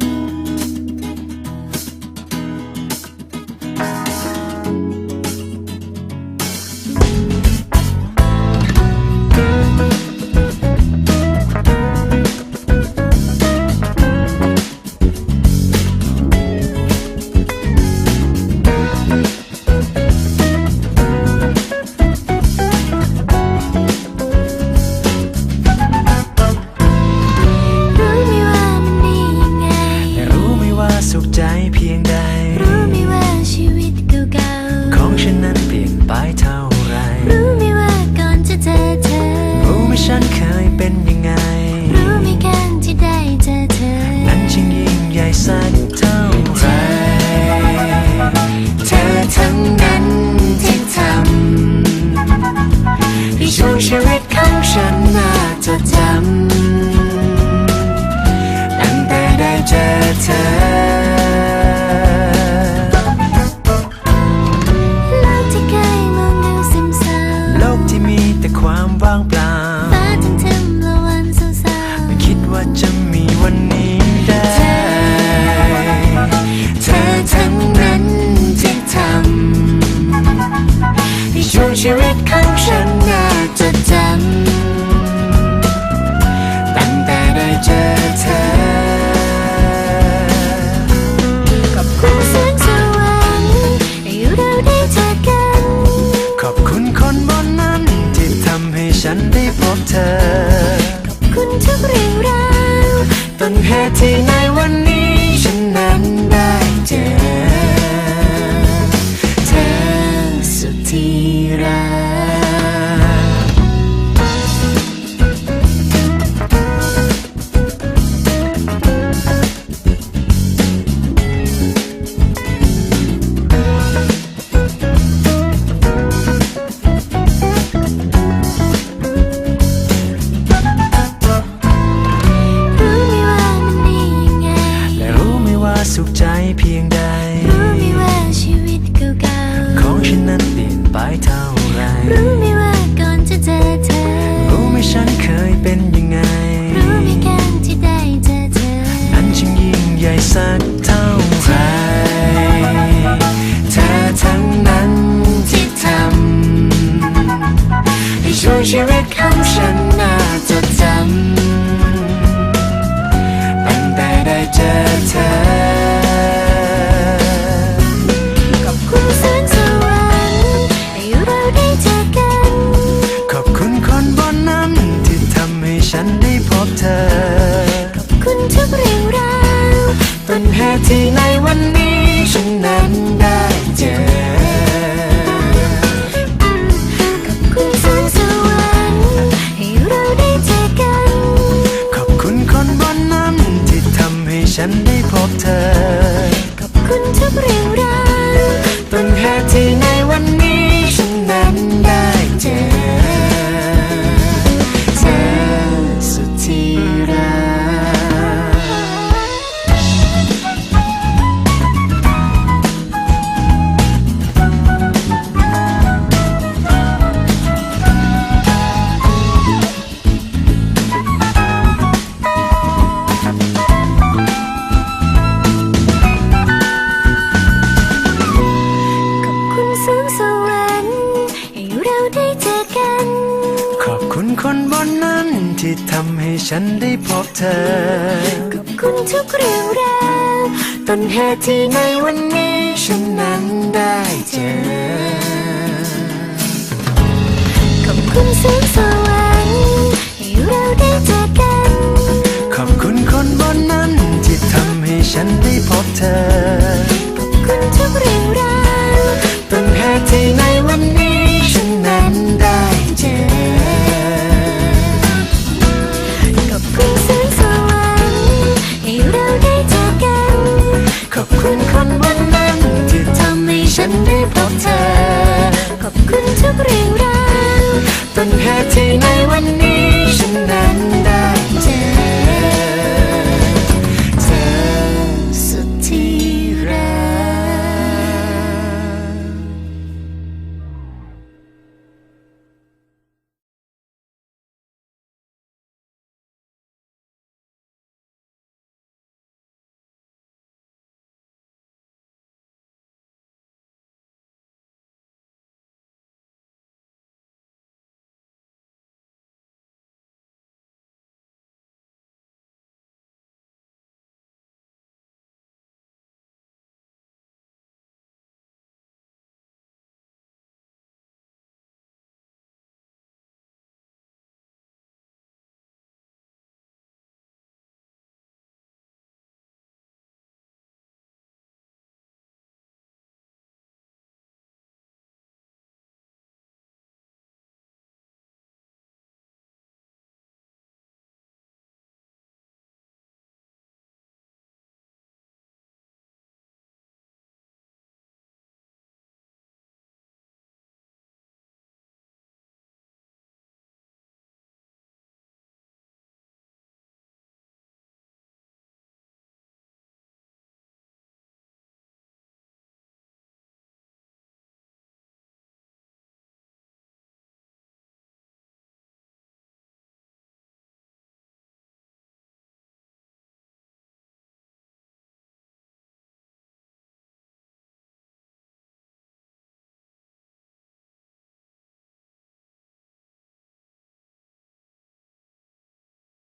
รู้ ของฉันนั้นเปลี่ยนไปเท่าไรๆรู้ไหมว่าก่อนจะเจอเธอ รู้ไหมฉันเคยเป็นยังไง รู้ไหมการที่ได้เจอเธอนั้นจึงยิ่งใหญ่สักเท่าไร เธอทั้งนั้นที่ทำให้ช่วงชีวิตของฉันน่าจดจำ ฉันได้พบเธอ ขอบคุณทุกเรื่องราวต้นเหตุที่ สุขใจเพียงใด รู้ไหมว่าชีวิตเก่าๆ ของฉันนั้นเปลี่ยนไปเท่าไร รู้ไหมว่าก่อนจะเจอเธอ รู้ไหมฉันเคยเป็นยังไง รู้ไหมการที่ได้เจอเธอ นั้นจึงยิ่งใหญ่สักเท่าไรเธอทั้งนั้นที่ทำให้ช่วงชีวิตของฉันน่าจดจำตั้ ที่ในวันนี้ฉันนั้นได้เจอขอบคุณแสงสว่างให้เราได้เจอกัน ขอบคุณคนบนนั้นที่ทำให้ฉันได้พบเธอ ขอบคุณทุกเรื่องราวต้นเหตุที่ในวันนี้ คุณคนบนนั้นที่ทำให้ฉันได้พบเธอขอบคุณทุกเรื่องราวต้นเหตุที่ในวันนี้ฉันนั้นได้เจอขอบคุณแสงสว่างให้เราได้เจอกัน ขอบคุณคนบนนั้นที่ทำให้ฉันได้พบเธอ ปัญหาที่ในวันนี้